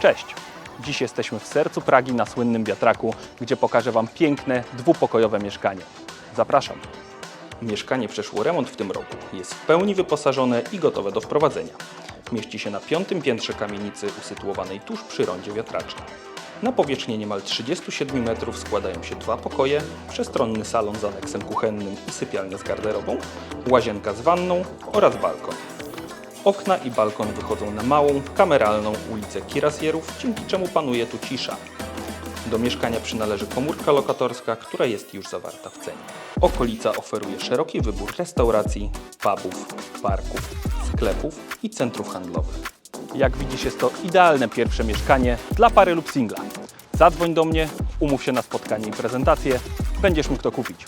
Cześć! Dziś jesteśmy w sercu Pragi na słynnym wiatraku, gdzie pokażę Wam piękne, dwupokojowe mieszkanie. Zapraszam! Mieszkanie przeszło remont w tym roku. Jest w pełni wyposażone i gotowe do wprowadzenia. Mieści się na piątym piętrze kamienicy usytuowanej tuż przy rondzie wiatracza. Na powierzchni niemal 37 metrów składają się dwa pokoje, przestronny salon z aneksem kuchennym i sypialnia z garderobą, łazienka z wanną oraz balkon. Okna i balkon wychodzą na małą, kameralną ulicę Kirasjerów, dzięki czemu panuje tu cisza. Do mieszkania przynależy komórka lokatorska, która jest już zawarta w cenie. Okolica oferuje szeroki wybór restauracji, pubów, parków, sklepów i centrów handlowych. Jak widzisz, jest to idealne pierwsze mieszkanie dla pary lub singla. Zadzwoń do mnie, umów się na spotkanie i prezentację, będziesz mógł to kupić.